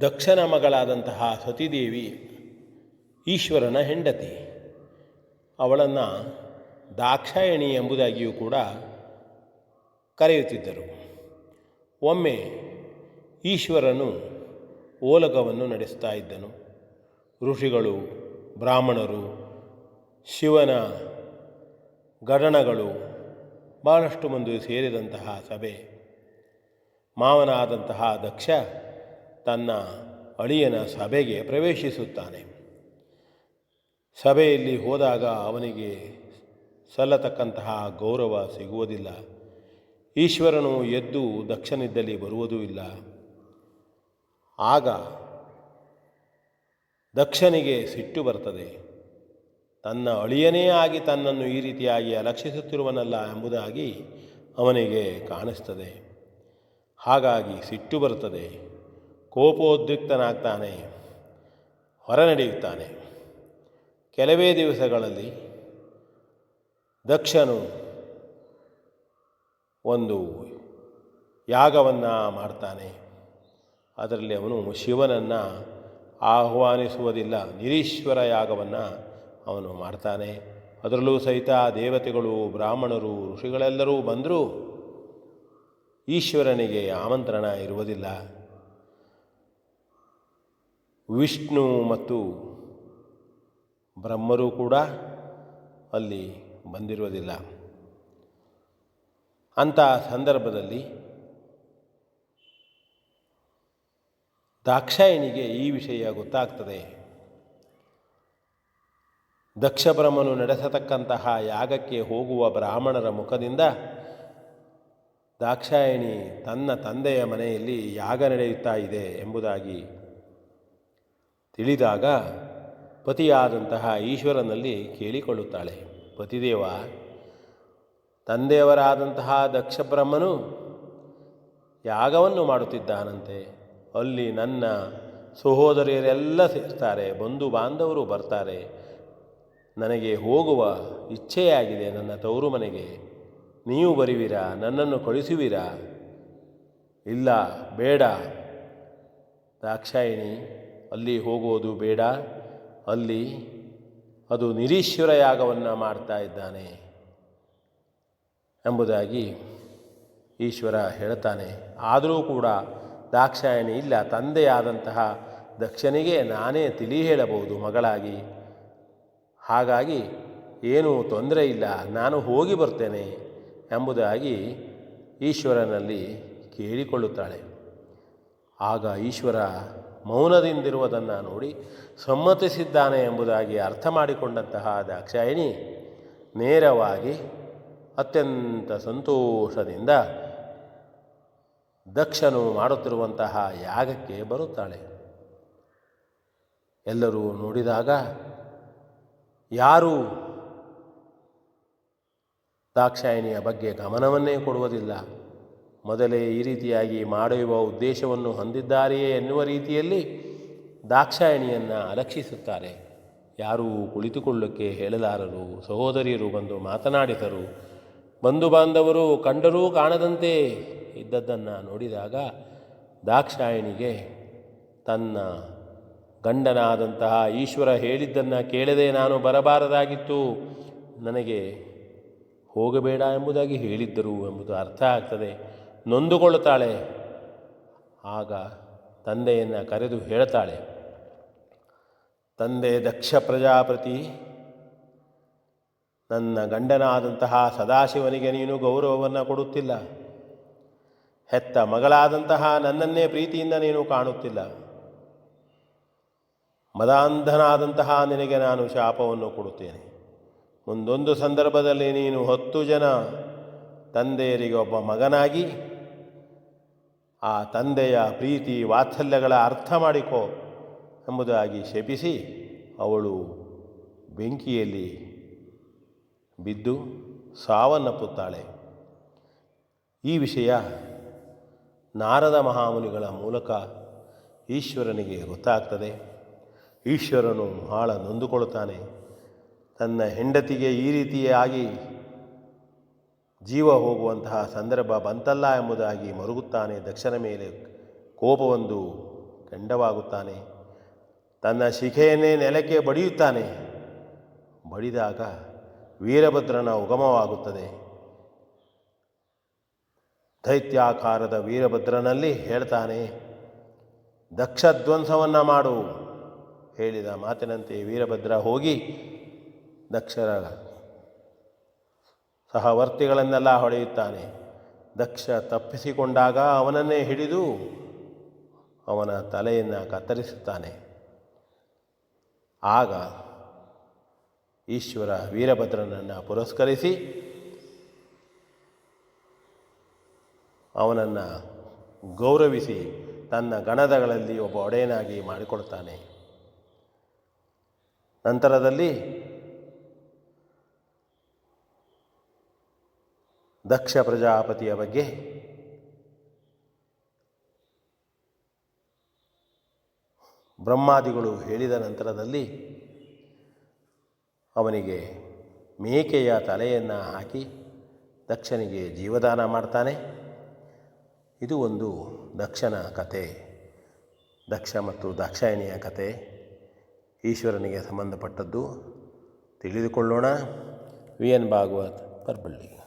ದಕ್ಷನ ಮಗಳಾದಂತಹ ಸತೀದೇವಿ ಈಶ್ವರನ ಹೆಂಡತಿ. ಅವಳನ್ನು ದಾಕ್ಷಾಯಣಿ ಎಂಬುದಾಗಿಯೂ ಕೂಡ ಕರೆಯುತ್ತಿದ್ದರು. ಒಮ್ಮೆ ಈಶ್ವರನು ಓಲಗವನ್ನು ನಡೆಸ್ತಾ ಇದ್ದನು. ಋಷಿಗಳು, ಬ್ರಾಹ್ಮಣರು, ಶಿವನ ಗಣಗಳು ಬಹಳಷ್ಟು ಮಂದಿ ಸೇರಿದಂತಹ ಸಭೆ. ಮಾವನಾದಂತಹ ದಕ್ಷ ತನ್ನ ಅಳಿಯನ ಸಭೆಗೆ ಪ್ರವೇಶಿಸುತ್ತಾನೆ. ಸಭೆಯಲ್ಲಿ ಹೋದಾಗ ಅವನಿಗೆ ಸಲ್ಲತಕ್ಕಂತಹ ಗೌರವ ಸಿಗುವುದಿಲ್ಲ. ಈಶ್ವರನು ಎದ್ದು ದಕ್ಷನಿದ್ದಲ್ಲಿ ಬರುವುದೂ ಇಲ್ಲ. ಆಗ ದಕ್ಷನಿಗೆ ಸಿಟ್ಟು ಬರ್ತದೆ. ತನ್ನ ಅಳಿಯನೇ ಆಗಿ ತನ್ನನ್ನು ಈ ರೀತಿಯಾಗಿ ಅಲಕ್ಷಿಸುತ್ತಿರುವನಲ್ಲ ಎಂಬುದಾಗಿ ಅವನಿಗೆ ಕಾಣಿಸ್ತದೆ. ಹಾಗಾಗಿ ಸಿಟ್ಟು ಬರುತ್ತದೆ ಕೋಪೋದ್ರಿಕ್ತನಾಗ್ತಾನೆ, ಹೊರ ನಡೆಯುತ್ತಾನೆ. ಕೆಲವೇ ದಿವಸಗಳಲ್ಲಿ ದಕ್ಷನು ಒಂದು ಯಾಗವನ್ನು ಮಾಡ್ತಾನೆ. ಅದರಲ್ಲಿ ಅವನು ಶಿವನನ್ನು ಆಹ್ವಾನಿಸುವುದಿಲ್ಲ, ನಿರೀಶ್ವರ ಯಾಗವನ್ನು ಅವನು ಮಾಡ್ತಾನೆ. ಅದರಲ್ಲೂ ಸಹಿತ ದೇವತೆಗಳು, ಬ್ರಾಹ್ಮಣರು, ಋಷಿಗಳೆಲ್ಲರೂ ಬಂದರೂ ಈಶ್ವರನಿಗೆ ಆಮಂತ್ರಣ ಇರುವುದಿಲ್ಲ. ವಿಷ್ಣು ಮತ್ತು ಬ್ರಹ್ಮರು ಕೂಡ ಅಲ್ಲಿ ಬಂದಿರುವುದಿಲ್ಲ ಅಂತಹ ಸಂದರ್ಭದಲ್ಲಿ ದಾಕ್ಷಾಯಣಿಗೆ ಈ ವಿಷಯ ಗೊತ್ತಾಗ್ತದೆ. ದಕ್ಷಬ್ರಹ್ಮನು ನಡೆಸತಕ್ಕಂತಹ ಯಾಗಕ್ಕೆ ಹೋಗುವ ಬ್ರಾಹ್ಮಣರ ಮುಖದಿಂದ ದಾಕ್ಷಾಯಣಿ ತನ್ನ ತಂದೆಯ ಮನೆಯಲ್ಲಿ ಯಾಗ ನಡೆಯುತ್ತಾ ಇದೆ ಎಂಬುದಾಗಿ ತಿಳಿದಾಗ ಪತಿಯಾದಂತಹ ಈಶ್ವರನಲ್ಲಿ ಕೇಳಿಕೊಳ್ಳುತ್ತಾಳೆ, ಪತಿದೇವ, ತಂದೆಯವರಾದಂತಹ ದಕ್ಷಬ್ರಹ್ಮನು ಯಾಗವನ್ನು ಮಾಡುತ್ತಿದ್ದಾನಂತೆ. ಅಲ್ಲಿ ನನ್ನ ಸಹೋದರಿಯರೆಲ್ಲ ಸೇರ್ತಾರೆ, ಬಂಧು ಬಾಂಧವರು ಬರ್ತಾರೆ. ನನಗೆ ಹೋಗುವ ಇಚ್ಛೆಯಾಗಿದೆ ನನ್ನ ತವರು ಮನೆಗೆ. ನೀವು ಬರುವಿರಾ? ನನ್ನನ್ನು ಕಳಿಸುವಿರಾ ಇಲ್ಲ, ಬೇಡ ದಾಕ್ಷಾಯಿಣಿ ಅಲ್ಲಿ ಹೋಗುವುದು ಬೇಡ. ಅಲ್ಲಿ ಅದು ನಿರೀಶ್ವರ ಯಾಗವನ್ನು ಮಾಡ್ತಾ ಇದ್ದಾನೆ ಎಂಬುದಾಗಿ ಈಶ್ವರ ಹೇಳ್ತಾನೆ. ಆದರೂ ಕೂಡ ದಾಕ್ಷಾಯಣಿ ಇಲ್ಲ. ತಂದೆಯಾದಂತಹ ದಕ್ಷನಿಗೆ ನಾನೇ ತಿಳಿ ಹೇಳಬಹುದು ಮಗಳಾಗಿ. ಹಾಗಾಗಿ ಏನೂ ತೊಂದರೆ ಇಲ್ಲ. ನಾನು ಹೋಗಿ ಬರ್ತೇನೆ ಎಂಬುದಾಗಿ ಈಶ್ವರನಲ್ಲಿ ಕೇಳಿಕೊಳ್ಳುತ್ತಾಳೆ. ಆಗ ಈಶ್ವರ ಮೌನದಿಂದಿರುವುದನ್ನು ನೋಡಿ ಸಮ್ಮತಿಸಿದ್ದಾನೆ ಎಂಬುದಾಗಿ ಅರ್ಥ ಮಾಡಿಕೊಂಡಂತಹ ದಾಕ್ಷಾಯಿಣಿ ನೇರವಾಗಿ ಅತ್ಯಂತ ಸಂತೋಷದಿಂದ ದಕ್ಷನು ಮಾಡುತ್ತಿರುವಂತಹ ಯಾಗಕ್ಕೆ ಬರುತ್ತಾಳೆ. ಎಲ್ಲರೂ ನೋಡಿದಾಗ ಯಾರೂ ದಾಕ್ಷಾಯಿಣಿಯ ಬಗ್ಗೆ ಗಮನವನ್ನೇ ಕೊಡುವುದಿಲ್ಲ. ಮೊದಲೇ ಈ ರೀತಿಯಾಗಿ ಮಾಡುವ ಉದ್ದೇಶವನ್ನು ಹೊಂದಿದ್ದಾರೆಯೇ ಎನ್ನುವ ರೀತಿಯಲ್ಲಿ ದಾಕ್ಷಾಯಣಿಯನ್ನು ಅಲಕ್ಷಿಸುತ್ತಾರೆ. ಯಾರೂ ಕುಳಿತುಕೊಳ್ಳಕ್ಕೆ ಹೇಳಲಾರರು. ಸಹೋದರಿಯರು ಬಂದು ಮಾತನಾಡಿದರು. ಬಂಧು ಬಾಂಧವರು ಕಂಡರೂ ಕಾಣದಂತೆ ಇದ್ದದ್ದನ್ನು ನೋಡಿದಾಗ ದಾಕ್ಷಾಯಣಿಗೆ, ತನ್ನ ಗಂಡನಾದಂತಹ ಈಶ್ವರ ಹೇಳಿದ್ದನ್ನು ಕೇಳದೆ ನಾನು ಬರಬಾರದಾಗಿತ್ತು. ನನಗೆ ಹೋಗಬೇಡ ಎಂಬುದಾಗಿ ಹೇಳಿದ್ದರು ಎಂಬುದು ಅರ್ಥ ಆಗ್ತದೆ. ನೊಂದುಕೊಳ್ಳುತ್ತಾಳೆ. ಆಗ ತಂದೆಯನ್ನು ಕರೆದು ಹೇಳ್ತಾಳೆ, ತಂದೆ, ದಕ್ಷ ಪ್ರಜಾಪತಿ, ನನ್ನ ಗಂಡನಾದಂತಹ ಸದಾಶಿವನಿಗೆ ನೀನು ಗೌರವವನ್ನು ಕೊಡುತ್ತಿಲ್ಲ. ಹೆತ್ತ ಮಗಳಾದಂತಹ ನನ್ನನ್ನೇ ಪ್ರೀತಿಯಿಂದ ನೀನು ಕಾಣುತ್ತಿಲ್ಲ. ಮದಾಂಧನಾದಂತಹ ನಿನಗೆ ನಾನು ಶಾಪವನ್ನು ಕೊಡುತ್ತೇನೆ. ಮುಂದೊಂದು ಸಂದರ್ಭದಲ್ಲಿ ನೀನು ಹತ್ತು ಜನ ತಂದೆಯರಿಗೆ ಒಬ್ಬ ಮಗನಾಗಿ ಆ ತಂದೆಯ ಪ್ರೀತಿ ವಾತ್ಸಲ್ಯಗಳ ಅರ್ಥ ಮಾಡಿಕೋ ಎಂಬುದಾಗಿ ಶಪಿಸಿ ಅವಳು ಬೆಂಕಿಯಲ್ಲಿ ಬಿದ್ದು ಸಾವನ್ನಪ್ಪುತ್ತಾಳೆ. ಈ ವಿಷಯ ನಾರದ ಮಹಾಮುನಿಗಳ ಮೂಲಕ ಈಶ್ವರನಿಗೆ ಗೊತ್ತಾಗ್ತದೆ. ಈಶ್ವರನು ಬಹಳ ನೊಂದುಕೊಳ್ಳುತ್ತಾನೆ. ತನ್ನ ಹೆಂಡತಿಗೆ ಈ ರೀತಿಯಾಗಿ ಜೀವ ಹೋಗುವಂತಹ ಸಂದರ್ಭ ಬಂತಲ್ಲ ಎಂಬುದಾಗಿ ಮರುಗುತ್ತಾನೆ ದಕ್ಷನ ಮೇಲೆ. ಕೋಪವೊಂದು ಖಂಡವಾಗುತ್ತಾನೆ ತನ್ನ ಶಿಖೆಯನ್ನೇ ನೆಲಕ್ಕೆ ಬಡಿಯುತ್ತಾನೆ. ಬಡಿದಾಗ ವೀರಭದ್ರನ ಉಗಮವಾಗುತ್ತದೆ. ದೈತ್ಯಾಕಾರದ ವೀರಭದ್ರನಲ್ಲಿ ಹೇಳ್ತಾನೆ ದಕ್ಷಧ್ವಂಸವನ್ನು ಮಾಡು. ಹೇಳಿದ ಮಾತಿನಂತೆ ವೀರಭದ್ರ ಹೋಗಿ ದಕ್ಷರ ಸಹವರ್ತಿಗಳನ್ನೆಲ್ಲ ಹೊಡೆಯುತ್ತಾನೆ. ದಕ್ಷ ತಪ್ಪಿಸಿಕೊಂಡಾಗ ಅವನನ್ನೇ ಹಿಡಿದು ಅವನ ತಲೆಯನ್ನು ಕತ್ತರಿಸುತ್ತಾನೆ. ಆಗ ಈಶ್ವರ ವೀರಭದ್ರನನ್ನು ಪುರಸ್ಕರಿಸಿ ಅವನನ್ನು ಗೌರವಿಸಿ ತನ್ನ ಗಣದಗಳಲ್ಲಿ ಒಬ್ಬ ಒಡೆಯನಾಗಿ ಮಾಡಿಕೊಳ್ತಾನೆ ನಂತರದಲ್ಲಿ ದಕ್ಷ ಪ್ರಜಾಪತಿಯ ಬಗ್ಗೆ. ಬ್ರಹ್ಮಾದಿಗಳು ಹೇಳಿದ ನಂತರದಲ್ಲಿ ಅವನಿಗೆ ಮೇಕೆಯ ತಲೆಯನ್ನು ಹಾಕಿ ದಕ್ಷನಿಗೆ ಜೀವದಾನ ಮಾಡ್ತಾನೆ. ಇದು ಒಂದು ದಕ್ಷನ ಕತೆ. ದಕ್ಷ ಮತ್ತು ದಾಕ್ಷಾಯಣಿಯ ಕತೆ. ಈಶ್ವರನಿಗೆ ಸಂಬಂಧಪಟ್ಟದ್ದು ತಿಳಿದುಕೊಳ್ಳೋಣ. V N Bhagwat ಪರ್ಬಳ್ಳಿ